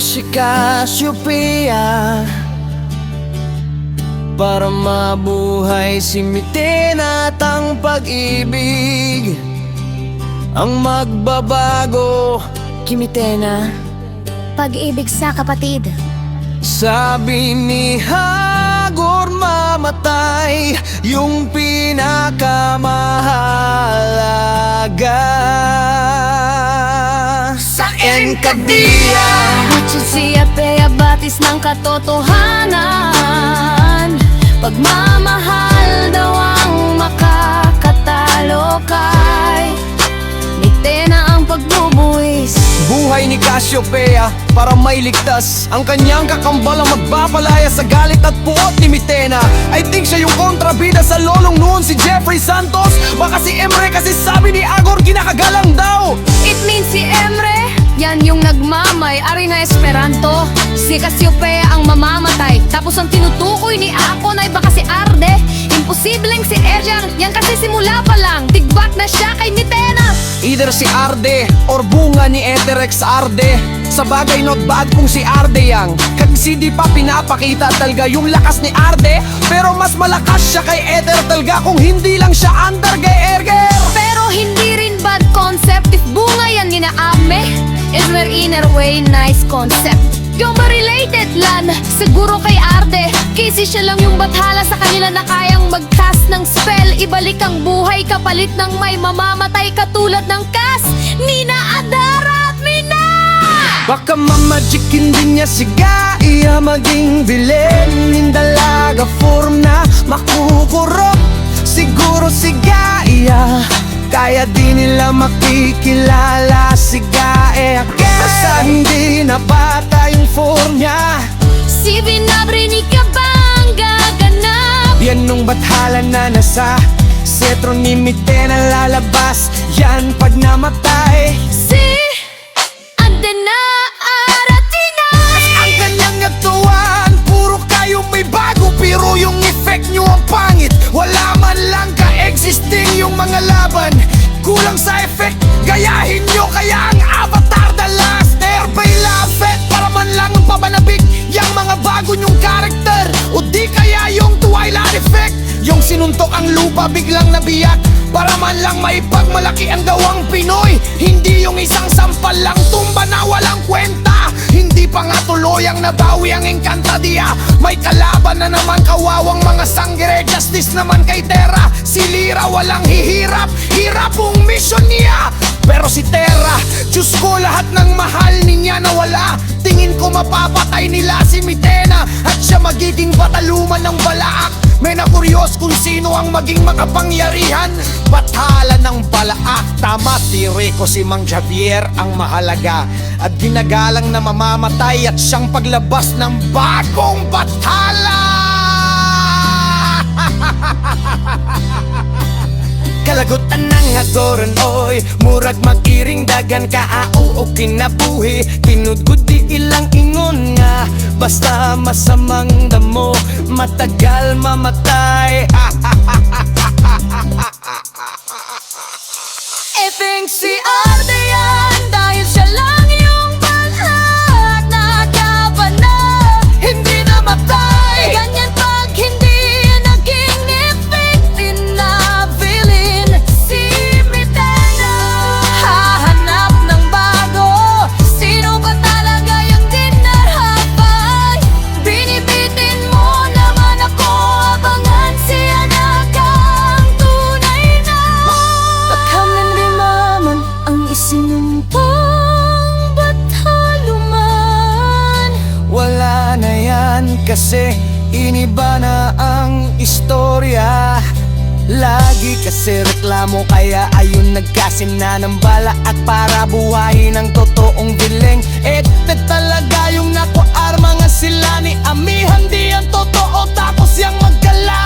si Cassiopeia Para mabuhay si Miten at ang pag-ibig. Ang magbabago Kimitena Pag-ibig sa kapatid. Sabi ni Hagor mamatay Yung pinakamahalaga Sa Encadia Si Apea batis ng katotohanan. Pagmamahal daw ang makakatalo kay Mitena ang pagbubuwis. Buhay ni Cassiopeia para mailigtas Ang kanyang kakambal ang magpapalaya sa galit at puot ni Mitena. I think siya yung kontrabida sa lolong noon si Jeffrey Santos. Baka si Emre kasi sabi Si Cassiopeia ang mamamatay. Tapos ang tinutukoy ni Akon ay baka si Arde. Imposibleng si Ejang Yan kasi simula pa lang. Tigbak na siya kay Mitena. Either si Arde or bunga ni Eterex Arde. Sa bagay not bad kung si Arde yang. Kasi di pa pinapakita talaga yung lakas ni Arde. Pero mas malakas siya kay Ether talaga Kung hindi lang siya under kay Erger. Pero hindi rin bad concept If bunga yan ni Naame Is where inner way nice concept Yung ba related lan? Siguro kay Arde. Kasi siya lang yung bathala sa kanila na kayang mag-cast ng spell. Ibalik ang buhay kapalit ng may mamamatay katulad ng Kas Nina Adara at Mina! Baka mamagikin din niya si Gaia Maging villain. In dalaga form na makukurop Siguro si Gaia Kaya di nila makikilala si Gaia Basta hindi na bata niya Si Vinabrinica ba ang gaganap? Yan nung bathala na nasa Setro ni Mite na lalabas. Yan pag namatay. Si Adena Yung sinuntok ang lupa biglang nabiyak. Para man lang maipagmalaki ang gawang Pinoy. Hindi yung isang sampal lang tumba na walang kwenta. Hindi pa nga tuluyang nabawi ang Encantadia May kalaban na naman kawawang mga sanggere Justice naman kay Terra. Si Lira walang hihirap. Hirap ang mission niya. Pero si Terra Diyos ko lahat ng mahal niya nawala. Tingin ko mapapatay nila si Mitena. At siya magiging bataluman ng balaak May nakuryos kung sino ang maging makapangyarihan Bathala ng balaak Tama tire ko si Mang Javier ang mahalaga. At ginagalang na mamamatay At siyang paglabas ng bagong bathala Kalagutan ng hagoron oy. Murag mag-iring dagan kaao o kinabuhi. Tinudgod di ilang ingon nga Basta masamang damo. Matagal mamatay. Think si Arde kasi iniba na ang istorya. Lagi kasi reklamo kaya ayun nagkasin na ng bala. At para buhayin ang totoong bileng Ete talaga yung nakuarma nga sila ni Amihan. Di ang totoo tapos yung magkalaban